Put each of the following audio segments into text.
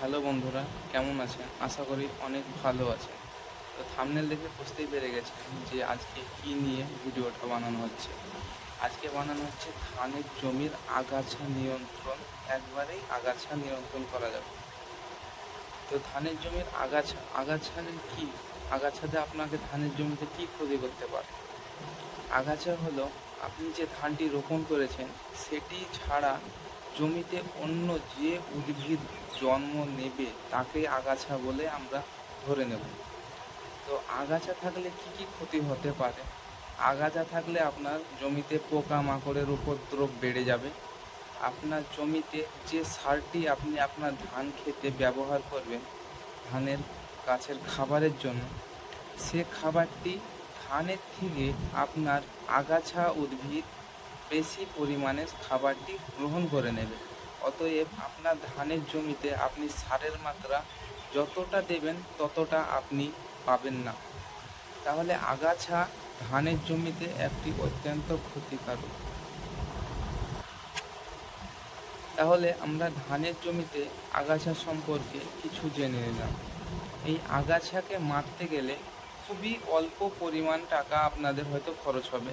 Hello বন্ধুরা, কেমন আছেন? আশা করি অনেক ভালো আছে তো থামনেল দেখে বুঝতেই পেরে গেছেন যে আজকে কি নিয়ে ভিডিওটা বানানো হচ্ছে। আজকে বানানো হচ্ছে ধানের জমির আগাছা নিয়ন্ত্রণ, একবারেই আগাছা নিয়ন্ত্রণ করা যাবে। তো ধানের জমির আগাছা আগাছা কি? আগাছাতে আপনাকে ধানের জমিতে কি ক্ষতি করতে পারে? আগাছা হলো আপনি যে ধানটি রোপণ করেছেন, সেটি ছাড়া জমিতে অন্য যে উদ্ভিদ জন্ম নেবে তাকে আগাছা বলে আমরা ধরে নেব। তো আগাছা থাকলে কি কি ক্ষতি হতে পারে? আগাছা থাকলে আপনার জমিতে পোকা মাকড়ের উপদ্রব বেড়ে যাবে। আপনার জমিতে যে সারটি আপনি আপনার ধান খেতে ব্যবহার করবেন, ধানের গাছের খাবারের জন্য, সে খাবারটি ধানের থেকে আপনার আগাছা উদ্ভিদ বেশি পরিমাণে খাবারটি গ্রহণ করে নেবে। অতএব আপনার ধানের জমিতে আপনি সারের মাত্রা যতটা দেবেন ততটা আপনি পাবেন না। তাহলে আগাছা ধানের জমিতে একটি অত্যন্ত ক্ষতিকারক। তাহলে আমরা ধানের জমিতে আগাছা সম্পর্কে কিছু জেনে নিলাম। এই আগাছাকে মারতে গেলে খুবই অল্প পরিমাণ টাকা আপনাদের হয়তো খরচ হবে।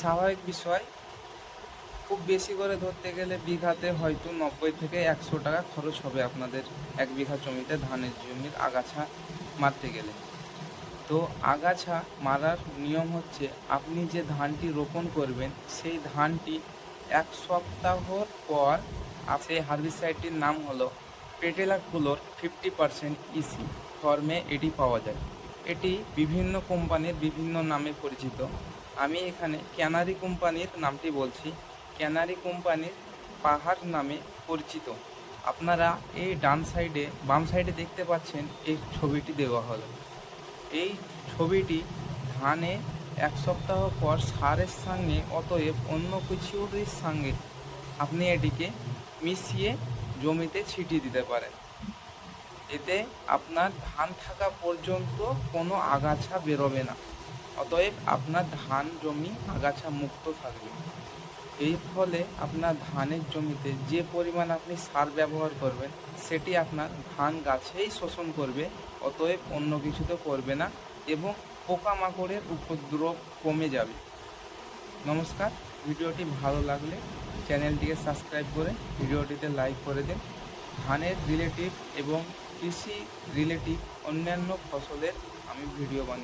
স্বাভাবিক বিষয়। খুব বেশি করে ধরতে গেলে বিঘাতে হয়তো নব্বই থেকে একশো টাকা খরচ হবে আপনাদের এক বিঘা জমিতে ধানের জমির আগাছা মারতে গেলে। তো আগাছা মারার নিয়ম হচ্ছে আপনি যে ধানটি রোপণ করবেন, সেই ধানটি এক সপ্তাহর পর সেই হার্বিসাইডটির নাম হলো পেটেলা কুলোর ফিফটি পারসেন্ট ইসি ফর্মে এটি পাওয়া যায়। এটি বিভিন্ন কোম্পানির বিভিন্ন নামে পরিচিত। আমি এখানে ক্যানারি কোম্পানির নামটি বলছি। ক্যানারি কোম্পানির পাহাড় নামে পরিচিত। আপনারা এই ডান সাইডে, বাম সাইডে দেখতে পাচ্ছেন এই ছবিটি দেওয়া হলো। এই ছবিটি ধানে এক সপ্তাহ পর সারের সঙ্গে, অতএব অন্য কিছুর সঙ্গে আপনি এটিকে মিশিয়ে জমিতে ছিটিয়ে দিতে পারেন। এতে আপনার ধান থাকা পর্যন্ত কোনো আগাছা বেরোবে না। অতএব আপনার ধান জমি আগাছা মুক্ত থাকবে। এই ফলে আপনার ধানের জমিতে যে পরিমাণ আপনি সার ব্যবহার করবেন, সেটি আপনার ধান গাছেই শোষণ করবে, অতএব অন্য কিছুতে করবে না এবং পোকামাকড়ের উপদ্রব কমে যাবে। নমস্কার, ভিডিওটি ভালো লাগলে চ্যানেলটিকে সাবস্ক্রাইব করে ভিডিওটিতে লাইক করে দিন। ধানের রিলেটিভ এবং কৃষি রিলেটিভ অন্যান্য ফসলের আমি ভিডিও বানিয়ে